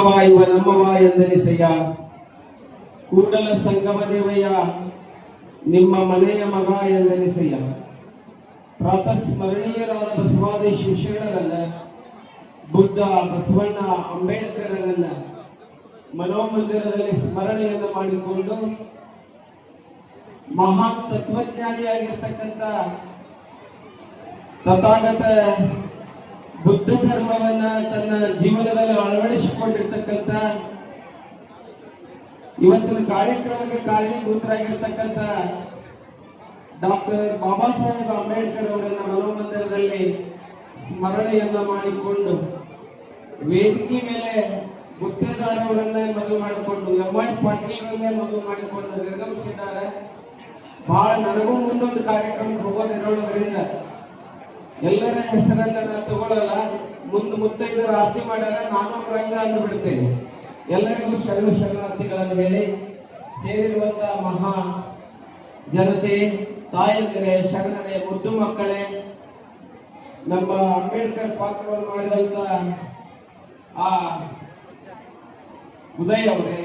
ನಮ್ಮವ ಇವ ನಮ್ಮವ ಎಂದೆನಿಸಯ್ಯ ಕೂಡಲ ಸಂಗಮ ದೇವಯ್ಯ ನಿಮ್ಮ ಮನೆಯ ಮಗ ಎಂದೆನಿಸಯ್ಯ ಪ್ರಾತಸ್ಮರಣೀಯರಾದ ಬಸವಾದಿ ಶಿಕ್ಷಣರನ್ನ ಬುದ್ಧ, ಬಸವಣ್ಣ ಅಂಬೇಡ್ಕರರನ್ನ ಮನೋಮಂದಿರದಲ್ಲಿ ಸ್ಮರಣೆಯನ್ನು ಮಾಡಿಕೊಂಡು ಮಹಾ ತತ್ವಜ್ಞಾನಿಯಾಗಿರ್ತಕ್ಕಂಥ ತಥಾಗತ ಬುದ್ಧ ಧರ್ಮವನ್ನ ತನ್ನ ಜೀವನದಲ್ಲಿ ಅಳವಡಿಸಿಕೊಂಡಿರ್ತಕ್ಕಂಥ ಇವತ್ತಿನ ಕಾರ್ಯಕ್ರಮಕ್ಕೆ ಕಾರಣೀಭೂತರಾಗಿರ್ತಕ್ಕಂಥ ಡಾಕ್ಟರ್ ಬಾಬಾ ಸಾಹೇಬ್ ಅಂಬೇಡ್ಕರ್ ಅವರನ್ನ ಮನೋಮಂದಿರದಲ್ಲಿ ಸ್ಮರಣೆಯನ್ನ ಮಾಡಿಕೊಂಡು ವೇದಿಕೆ ಮೇಲೆ ಗುತ್ತೇದಾರವರನ್ನೇ ಮದುವೆ ಮಾಡಿಕೊಂಡು ಎಂ ವೈ ಪಾಟೀಲ್ ಮದುವೆ ಮಾಡಿಕೊಂಡು ನಿರ್ಗಮಿಸಿದ್ದಾರೆ. ಬಹಳ ನನಗೂ ಮುಂದೊಂದು ಕಾರ್ಯಕ್ರಮಕ್ಕೆ ಹೋಗೋದಿರೋದ್ರಿಂದ ಎಲ್ಲರ ಹೆಸರನ್ನ ನಾನು ತಗೊಳ್ಳಲ್ಲ ಮುಂದೆ ಮುತ್ತೈದರ ಆರತಿ ಮಾಡ್ಯಾರ, ನಾನು ರಂಗ ಅಂದು ಬಿಡ್ತೇನೆ ಎಲ್ಲರಿಗೂ ಶರಣ ಶರಣಾರ್ಥಿಗಳನ್ನು ಹೇಳಿ ಸೇರಿರುವಂತಹ ಮಹಾ ಜನತೆ, ತಾಯಂದಿರೇ, ಶರಣರೇ, ಮುದ್ದು ಮಕ್ಕಳೇ, ನಮ್ಮ ಅಂಬೇಡ್ಕರ್ ಪಾತ್ರವನ್ನು ಮಾಡಿದಂತ ಆ ಉದಯ್ ಅವರೇ,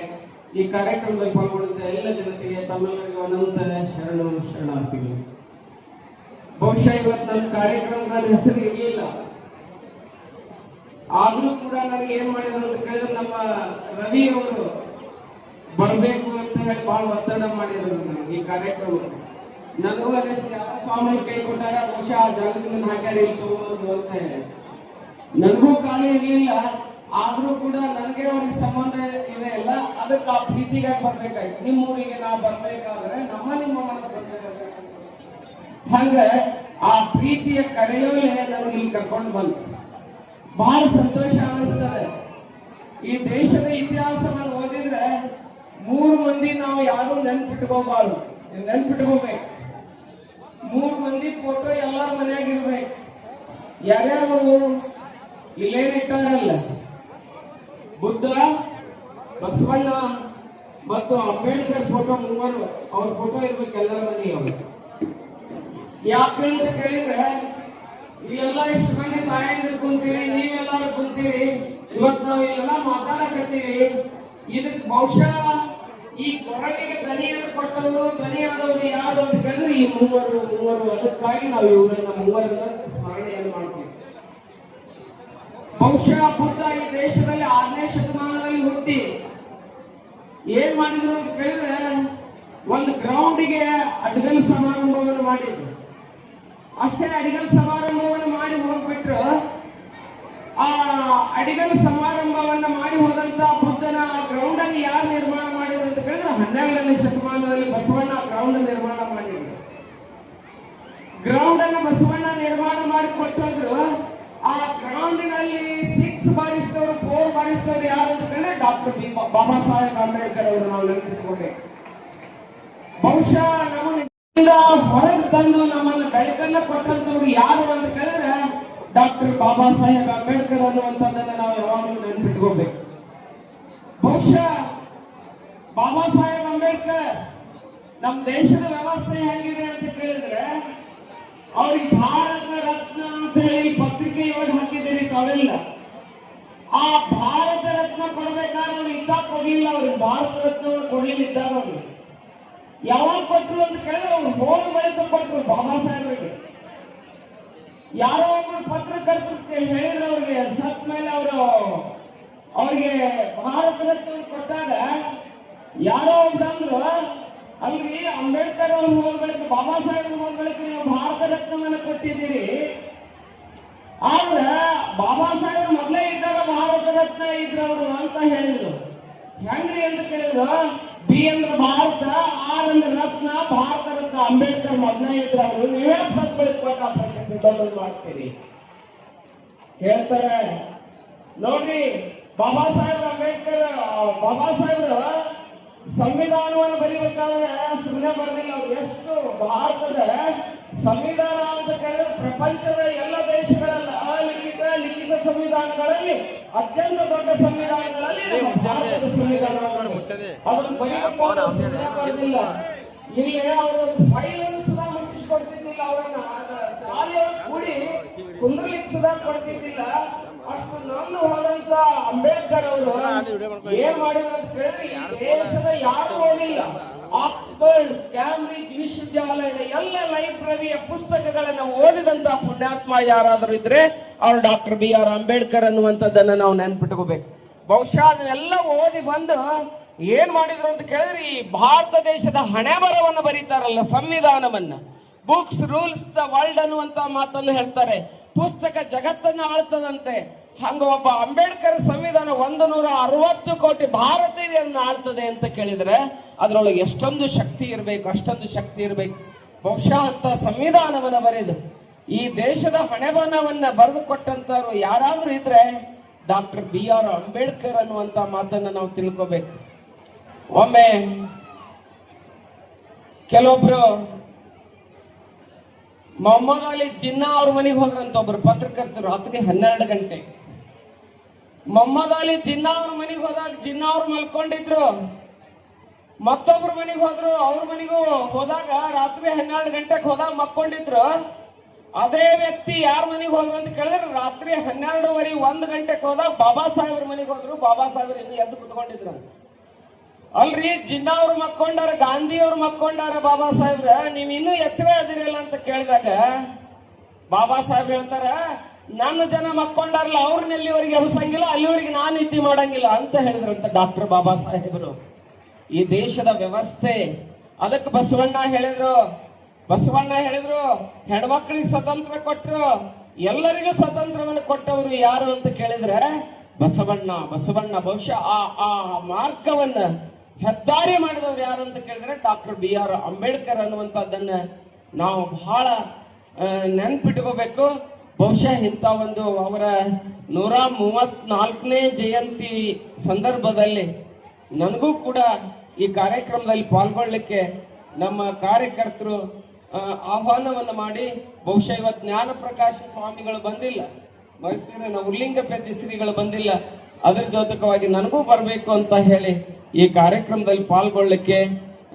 ಈ ಕಾರ್ಯಕ್ರಮದಲ್ಲಿ ಪಾಲ್ಗೊಳ್ಳುತ್ತೆ ಎಲ್ಲ ಜನತೆಗೆ ತಮ್ಮೆಲ್ಲರಿಗೂ ಅನಂತ ಶರಣು ಶರಣಾರ್ಥಿಗಳು. ಬಹುಶಃ ಇವತ್ತು ನನ್ನ ಕಾರ್ಯಕ್ರಮದ ನನ್ನ ಹೆಸರು ಇರಲಿಲ್ಲ ಆದ್ರೂ ಕೂಡ ನನಗೆ ಏನ್ ಮಾಡಿದ್ರು ಅಂತ ಕೇಳಿದ್ರೆ ನಮ್ಮ ರವಿ ಅವರು ಬರಬೇಕು ಅಂತ ಹೇಳಿ ಬಹಳ ಒತ್ತಡ ಮಾಡಿದ್ರು ಈ ಕಾರ್ಯಕ್ರಮ ನನಗೂ ಅನಿಸ್ತು ಯಾವ ಸ್ವಾಮಿ ಕೈ ಕೊಟ್ಟಾರ ಬಹುಶಃ ಆ ಜಾಗದಿಂದ ಹಾಕ್ಯಾರ ತಗೊಂಡು ಅಂತ ಹೇಳಿ. ನನಗೂ ಖಾಲಿ ಇರಲಿಲ್ಲ. ಆದ್ರೂ ಕೂಡ ನನಗೆ ಅವ್ರಿಗೆ ಸಂಬಂಧ ಇದೆ ಇಲ್ಲ ಅದಕ್ಕೆ ಆ ಪ್ರೀತಿಗಾಗಿ ಬರ್ಬೇಕಾಯ್ತು. ನಿಮ್ಮ ಊರಿಗೆ ನಾವು ಬರ್ಬೇಕಾದ್ರೆ ನಮ್ಮ ನಿಮ್ಮ ಮನಸ್ಸು ಬರ್ಬೇಕಾಗುತ್ತೆ ಹಂಗ ಆ ಪ್ರೀತಿಯ ಕರೆಯಲ್ಲೇ ನಾವು ಇಲ್ಲಿ ಕರ್ಕೊಂಡು ಬಂತು ಬಹಳ ಸಂತೋಷ ಅನಿಸ್ತದೆ ಈ ದೇಶದ ಇತಿಹಾಸವನ್ನು ಓದಿದ್ರೆ ಮೂರು ಮಂದಿ ನಾವು ಯಾರು ನೆನ್ಪಿಟ್ಕೋಬಾರ್ದು. ನೆನ್ಪಿಟ್ಕೋಬೇಕು. ಮೂರು ಮಂದಿ ಫೋಟೋ ಎಲ್ಲಾರ ಮನೆಯಾಗ ಇರ್ಬೇಕು. ಯಾರ್ಯಾರು ಇಲ್ಲೇನಿಟ್ಟಾರಲ್ಲ ಬುದ್ಧ, ಬಸವಣ್ಣ ಮತ್ತು ಅಂಬೇಡ್ಕರ್ ಫೋಟೋ ಮೂವರು. ಅವ್ರ ಫೋಟೋ ಇರ್ಬೇಕು ಎಲ್ಲರ ಮನೆಯವರು. ಯಾಕಂತ ಕೇಳಿದ್ರೆ, ಇಲ್ಲೆಲ್ಲ ಇಷ್ಟು ಮಂದಿ ತಾಯಂದಿರು ಕುಂತೀರಿ, ನೀವೆಲ್ಲರೂ ಕುಂತೀರಿ, ಇವತ್ತು ನಾವು ಇಲ್ಲೆಲ್ಲ ಮಾತಾಡಕತ್ತೀವಿ ಇದಕ್ಕೆ ಬಹುಶಃ ಈ ಕೊರಳಿಗೆ ದನಿಯನ್ನು ಕೊಟ್ಟವರು ದನಿಯಾದವರು ಯಾರು ಅಂತ ಕೇಳಿದ್ರೆ, ಈ ಮೂವರು ಮೂವರು ಅದಕ್ಕಾಗಿ ನಾವು ಇವರನ್ನ ಮೂವರನ್ನ ಸ್ಮರಣೆಯನ್ನು ಮಾಡ್ತೀವಿ. ಬಹುಶಃ ಬುದ್ಧ ಈ ದೇಶದಲ್ಲಿ ಆರನೇ ಶತಮಾನದಲ್ಲಿ ಹುಟ್ಟಿ. ಏನ್ ಮಾಡಿದ್ರು ಅಂತ ಕೇಳಿದ್ರೆ, ಒಂದು ಗ್ರೌಂಡಿಗೆ ಅಡ್ಗಲ್ ಸಮಾರಂಭವನ್ನು ಮಾಡಿದ್ರು. ಅಷ್ಟೇ ಅಡಿಗಲ್ ಸಮಾರಂಭವನ್ನು ಮಾಡಿ ಹೋಗ್ಬಿಟ್ರು. ಆ ಅಡಿಗಲ್ ಸಮಾರಂಭವನ್ನ ಮಾಡಿ ಹೋದಂತ ಬುದ್ಧನ ಗ್ರೌಂಡ್ ಅನ್ನು ಯಾರು ನಿರ್ಮಾಣ ಮಾಡಿದ್ರು ಅಂತ ಕೇಳಿದ್ರೆ ಹನ್ನೆರಡನೇ ಶತಮಾನದಲ್ಲಿ ಬಸವಣ್ಣ ಗ್ರೌಂಡ್ ನಿರ್ಮಾಣ ಮಾಡಿದ್ರು. ಗ್ರೌಂಡ್ ಅನ್ನು ಬಸವಣ್ಣ ನಿರ್ಮಾಣ ಮಾಡಿ ಕೊಟ್ಟಿದ್ರು. ಆ ಗ್ರೌಂಡಿನಲ್ಲಿ ಸಿಕ್ಸ್ ಬಾರಿಸಿದವರು ಫೋರ್ ಬಾರಿಸಿದವರು ಯಾರು ಅಂತ ಕೇಳಿದ್ರೆ ಡಾಕ್ಟರ್ ಬಾಬಾ ಸಾಹೇಬ್ ಅಂಬೇಡ್ಕರ್ ಅವರು ನಾವು ನೆನಪಿಟ್ಕೊಂಡೆ. ಬಹುಶಃ ನಮ್ಮನ್ನ ಹೊರಗೆ ತಂದು ನಮ್ಮನ್ನ ಬೆಳಕನ್ನ ಕೊಟ್ಟಂತವ್ರು ಯಾರು ಅಂತ ಕೇಳಿದ್ರೆ ಡಾಕ್ಟರ್ ಬಾಬಾ ಸಾಹೇಬ್ ಅಂಬೇಡ್ಕರ್ ಅನ್ನುವಂಥದ್ದನ್ನ ನಾವು ಯಾವಾಗಲೂ ನೆನ್ಪಿಟ್ಕೋಬೇಕು. ಬಹುಶಃ ಬಾಬಾ ಸಾಹೇಬ್ ಅಂಬೇಡ್ಕರ್ ನಮ್ಮ ದೇಶದ ವ್ಯವಸ್ಥೆ ಹೇಗಿದೆ ಅಂತ ಕೇಳಿದ್ರೆ ಅವ್ರಿಗೆ ಭಾರತ ರತ್ನ ಅಂತ ಹೇಳಿ ಪತ್ರಿಕೆ ಇವಾಗ ಹಾಕಿದ್ದೀರಿ ತಾವೆಲ್ಲ. ಆ ಭಾರತ ರತ್ನ ಕೊಡ್ಬೇಕಾದ್ರೆ ಅವ್ರು ಇದ್ದಾಗ ಕೊಡ್ಲಿಲ್ಲ ಅವ್ರಿಗೆ ಭಾರತ ರತ್ನವನ್ನು ಕೊಡ್ಲಿಲ್ಲ ಇದ್ದಾಗ ಅವ್ರಿಗೆ ಯಾವಾಗ ಕೊಟ್ರು ಅಂತ ಕೇಳಿದ್ರೆ ಅವ್ರು ಹೋದ ಬಳಿಕ ಕೊಟ್ರು ಬಾಬಾ ಸಾಹೇಬರಿಗೆ. ಯಾರೋ ಒಬ್ರು ಪತ್ರಕರ್ತರಿಗೆ ಹೇಳಿದ್ರು ಅವ್ರಿಗೆ, ಸತ್ ಮೇಲೆ ಅವರು ಅವ್ರಿಗೆ ಭಾರತ ರತ್ನ ಕೊಟ್ಟಾಗ ಯಾರೋ ಒಬ್ರು ಅಲ್ರಿ ಅಂಬೇಡ್ಕರ್ ಅವ್ರು ಹೋದ ಬಳಿಕ, ಬಾಬಾ ಸಾಹೇಬ್ ಹೋದ ನೀವು ಭಾರತ ರತ್ನವನ್ನು ಕೊಟ್ಟಿದ್ದೀರಿ. ಆದ್ರೆ ಬಾಬಾ ಸಾಹೇಬ್ ಮೊದಲೇ ಇದ್ದಾಗ ಭಾರತ ರತ್ನ ಇದ್ರವರು ಅಂತ ಹೇಳಿದ್ರು. ಹೆಂಗ್ರಿ ಅಂತ ಕೇಳಿದ್ರು? ಬಿ ಅಂದ್ರೆ ಭಾರತ ಆರ್ ಅಂದ್ರೆ ರತ್ನ ಭಾರತ ರತ್ನ ಅಂಬೇಡ್ಕರ್ ಮೊದಲೇ ಇದ್ರು ಅವರು ನೀವೇ ಸತ್ ಬಳಿಕ ಕೊಟ್ಟ ಪ್ರಶಸ್ತಿ ದೊಡ್ಡದು ಮಾಡ್ತೀರಿ? ಹೇಳ್ತಾರೆ. ನೋಡ್ರಿ, ಬಾಬಾ ಸಾಹೇಬ್ ಅಂಬೇಡ್ಕರ್, ಬಾಬಾ ಸಾಹೇಬ್ರು ಸಂವಿಧಾನವನ್ನು ಬರೀಬೇಕಾದ್ರೆ ಸುಮ್ಮನೆ ಬರಲಿಲ್ಲ ಅವ್ರು. ಎಷ್ಟು ಭಾರತದ ಸಂವಿಧಾನ ಅಂತ ಕೇಳಿದ್ರೆ ಪ್ರಪಂಚದ ಎಲ್ಲ ಲಿಖಿತ ಸಂವಿಧಾನಗಳಲ್ಲಿ ಅತ್ಯಂತ ದೊಡ್ಡ ಸಂವಿಧಾನಗಳಲ್ಲಿ ನಮ್ಮ ಭಾರತದ ಸಂವಿಧಾನವನ್ನು ಸುಮ್ಮನೆ ಬರಲಿಲ್ಲ ಇಲ್ಲಿ ಅವರು ಫೈಲ್ ಅನ್ನು ಸುಧಾ ಮುಟ್ಟಿಸ್ಕೊಡ್ತಿದ್ದಿಲ್ಲ ಅವರನ್ನ. ಶಾಲೆಯವರು ಕೂಡಿ ಕುಂದ್ರಲಿಕ್ಕೆ ಸುಧಾ ಕೊಡ್ತಿದ್ದಿಲ್ಲ. ಅಷ್ಟು ನೊಂದು ಹೋದಂತ ಅಂಬೇಡ್ಕರ್ ಅವರು ಏನ್ ಮಾಡಿದ್ರು ಅಂತ ಕೇಳಿದ್ರೆ ಈ ದೇಶದ ಯಾರು ಓದಿಲ್ಲ. ಆಕ್ಸ್ಫರ್ಡ್ ಕ್ಯಾಂಬ್ರಿಡ್ಜ್ ವಿಶ್ವವಿದ್ಯಾಲಯದ ಎಲ್ಲ ಲೈಬ್ರರಿಯ ಪುಸ್ತಕಗಳನ್ನು ಓದಿದಂತ ಪುಣ್ಯಾತ್ಮ ಯಾರಾದರೂ ಇದ್ರೆ ಅವ್ರು ಡಾಕ್ಟರ್ ಬಿ ಆರ್ ಅಂಬೇಡ್ಕರ್ ಅನ್ನುವಂಥದ್ದನ್ನು ನಾವು ನೆನ್ಪಿಟ್ಕೋಬೇಕು. ಬಹುಶಃ ಅದನ್ನೆಲ್ಲ ಓದಿ ಬಂದು ಏನ್ ಮಾಡಿದ್ರು ಅಂತ ಕೇಳಿದ್ರೆ ಈ ಭಾರತ ದೇಶದ ಹಣೆ ಬರವನ್ನು ಬರೀತಾರಲ್ಲ ಸಂವಿಧಾನವನ್ನ. ಬುಕ್ಸ್ ರೂಲ್ಸ್ ದ ವರ್ಲ್ಡ್ ಅನ್ನುವಂತ ಮಾತನ್ನು ಹೇಳ್ತಾರೆ. ಪುಸ್ತಕ ಜಗತ್ತನ್ನ ಆಳ್ತದಂತೆ. ಹಂಗ ಒಬ್ಬ ಅಂಬೇಡ್ಕರ್ ಸಂವಿಧಾನ ಒಂದು ನೂರ ಅರವತ್ತು ಕೋಟಿ ಭಾರತೀಯರನ್ನು ಆಳ್ತದೆ ಅಂತ ಕೇಳಿದ್ರೆ ಅದರೊಳಗೆ ಎಷ್ಟೊಂದು ಶಕ್ತಿ ಇರಬೇಕು, ಅಷ್ಟೊಂದು ಶಕ್ತಿ ಇರಬೇಕು. ಬಹುಶಃ ಅಂತ ಸಂವಿಧಾನವನ್ನು ಬರೆದು, ಈ ದೇಶದ ಹಣೆಬರಹವನ್ನ ಬರೆದು ಕೊಟ್ಟಂತವ್ರು ಯಾರಾದ್ರೂ ಇದ್ರೆ ಡಾಕ್ಟರ್ ಬಿ ಆರ್ ಅಂಬೇಡ್ಕರ್ ಅನ್ನುವಂತ ಮಾತನ್ನ ನಾವು ತಿಳ್ಕೊಬೇಕು. ಒಮ್ಮೆ ಕೆಲವೊಬ್ರು ಮೊಹಮ್ಮದ್ ಅಲಿ ಜಿನ್ನಾ ಅವ್ರ ಮನೆಗೆ ಹೋಗ್ರಂತ ಒಬ್ರು ಪತ್ರಕರ್ತರು, ರಾತ್ರಿ ಹನ್ನೆರಡು ಗಂಟೆ. ಮೊಹಮ್ಮದ್ ಅಲಿ ಜಿನ್ನಾ ಅವ್ರ ಮನೆಗೆ ಹೋದಾಗ ಜಿನ್ನಾ ಅವ್ರು ಮಲ್ಕೊಂಡಿದ್ರು. ಮತ್ತೊಬ್ರ ಮನೆಗೆ ಹೋದ್ರು, ಅವ್ರ ಮನೆಗೂ ಹೋದಾಗ ರಾತ್ರಿ ಹನ್ನೆರಡು ಗಂಟೆಗೆ ಹೋದಾಗ ಮಕ್ಕೊಂಡಿದ್ರು ಅದೇ ವ್ಯಕ್ತಿ ಯಾರ ಮನೆಗೆ ಹೋದ್ರು ಅಂತ ಕೇಳಿದ್ರೆ ರಾತ್ರಿ ಹನ್ನೆರಡುವರೆ ಒಂದ್ ಗಂಟೆಗೆ ಹೋದಾಗ ಬಾಬಾ ಸಾಹೇಬ್ರ ಮನೆಗೆ ಹೋದ್ರು. ಬಾಬಾ ಸಾಹೇಬ್ರ ಇನ್ನು ಎದ್ದು ಕುತ್ಕೊಂಡಿದ್ರು. ಅಲ್ರಿ, ಜಿನ್ನಾ ಅವ್ರು ಮಕ್ಕೊಂಡಾರ ಗಾಂಧಿ ಅವ್ರು ಮಕ್ಕೊಂಡಾರ ಬಾಬಾ ಸಾಹೇಬ್ರ, ನೀವ್ ಇನ್ನೂ ಎಚ್ಚರ ಅದಿರಲ್ಲ ಅಂತ ಕೇಳಿದಾಗ ಬಾಬಾ ಸಾಹೇಬ್ ಹೇಳ್ತಾರ ನನ್ನ ಜನ ಮಕ್ಕೊಂಡಾರಲ್ಲ, ಅವ್ರನ್ನ ಎಲ್ಲಿವರೆಗೆ ಎಬ್ಸಂಗಿಲ್ಲ, ಅಲ್ಲಿವರಿಗೆ ನಾನು ನಿದ್ದೆ ಮಾಡಂಗಿಲ್ಲ ಅಂತ ಹೇಳಿದ್ರಂತ ಡಾಕ್ಟರ್ ಬಾಬಾ ಸಾಹೇಬರು. ಈ ದೇಶದ ವ್ಯವಸ್ಥೆ, ಅದಕ್ಕೆ ಬಸವಣ್ಣ ಹೇಳಿದ್ರು. ಬಸವಣ್ಣ ಹೇಳಿದ್ರು, ಹೆಣ್ಮಕ್ಳಿಗೆ ಸ್ವತಂತ್ರ ಕೊಟ್ಟರು ಎಲ್ಲರಿಗೂ ಸ್ವತಂತ್ರವನ್ನು ಕೊಟ್ಟವರು ಯಾರು ಅಂತ ಕೇಳಿದ್ರೆ, ಬಸವಣ್ಣ ಬಸವಣ್ಣ ಬಹುಶಃ ಆ ಆ ಮಾರ್ಗವನ್ನ ಹೆದ್ದಾರಿ ಮಾಡಿದವರು ಯಾರು ಅಂತ ಕೇಳಿದ್ರೆ ಡಾಕ್ಟರ್ ಬಿ ಆರ್ ಅಂಬೇಡ್ಕರ್ ಅನ್ನುವಂಥದ್ದನ್ನ ನಾವು ಬಹಳ ನೆನ್ಪಿಟ್ಕೋಬೇಕು. ಬಹುಶಃ ಇಂಥ ಒಂದು ಅವರ ನೂರ ಮೂವತ್ನಾಲ್ಕನೇ ಜಯಂತಿ ಸಂದರ್ಭದಲ್ಲಿ ನನಗೂ ಕೂಡ ಈ ಕಾರ್ಯಕ್ರಮದಲ್ಲಿ ಪಾಲ್ಗೊಳ್ಳಿಕ್ಕೆ ನಮ್ಮ ಕಾರ್ಯಕರ್ತರು ಆಹ್ವಾನವನ್ನು ಮಾಡಿ. ಬಹುಶಃ ಇವತ್ತು ಜ್ಞಾನ ಪ್ರಕಾಶ ಸ್ವಾಮಿಗಳು ಬಂದಿಲ್ಲ. ಮೈಸೂರಿನ ಉಲ್ಲಿಂಗ ಪೆದ್ದಿ ಶ್ರೀಗಳು ಬಂದಿಲ್ಲ. ಅದ್ರ ಜೊತೆಕವಾಗಿ ನನಗೂ ಬರಬೇಕು ಅಂತ ಹೇಳಿ ಈ ಕಾರ್ಯಕ್ರಮದಲ್ಲಿ ಪಾಲ್ಗೊಳ್ಳಿಕ್ಕೆ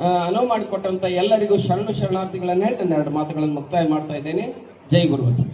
ಆ, ಅನುವು ಮಾಡಿಕೊಟ್ಟಂತ ಎಲ್ಲರಿಗೂ ಶರಣು ಶರಣಾರ್ಥಿಗಳನ್ನು ಹೇಳಿ ನನ್ನ ಎರಡು ಮಾತುಗಳನ್ನು ಮುಕ್ತಾಯ ಮಾಡ್ತಾ ಇದ್ದೇನೆ. ಜೈ ಗುರು ಬಸವ